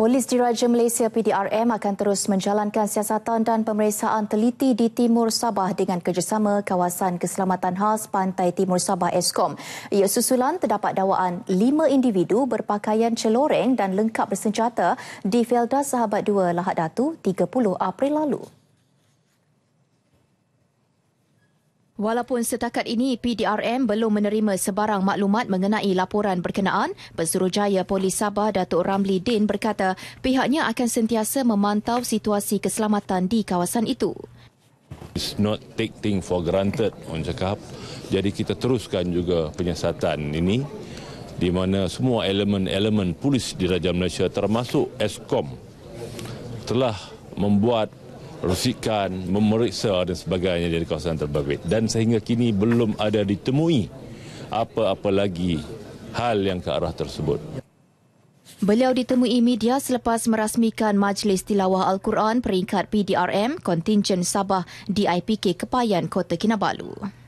Polis Diraja Malaysia PDRM akan terus menjalankan siasatan dan pemeriksaan teliti di Timur Sabah dengan kerjasama Kawasan Keselamatan Khas Pantai Timur Sabah ESKOM. Ia susulan terdapat dakwaan lima individu berpakaian celoreng dan lengkap bersenjata di Felda Sahabat 2 Lahad Datu 30 April lalu. Walaupun setakat ini PDRM belum menerima sebarang maklumat mengenai laporan berkenaan, Pensuruhjaya Polis Sabah Datuk Ramli Din berkata pihaknya akan sentiasa memantau situasi keselamatan di kawasan itu. It's not take thing for granted, orang cakap. Jadi kita teruskan juga penyiasatan ini di mana semua elemen-elemen polis di Raja Malaysia termasuk ESKOM telah membuat rosikan, memeriksa dan sebagainya dari kawasan terbabit. Dan sehingga kini belum ada ditemui apa-apa lagi hal yang ke arah tersebut. Beliau ditemui media selepas merasmikan Majlis Tilawah Al-Quran peringkat PDRM kontingen Sabah DIPK Kepayan Kota Kinabalu.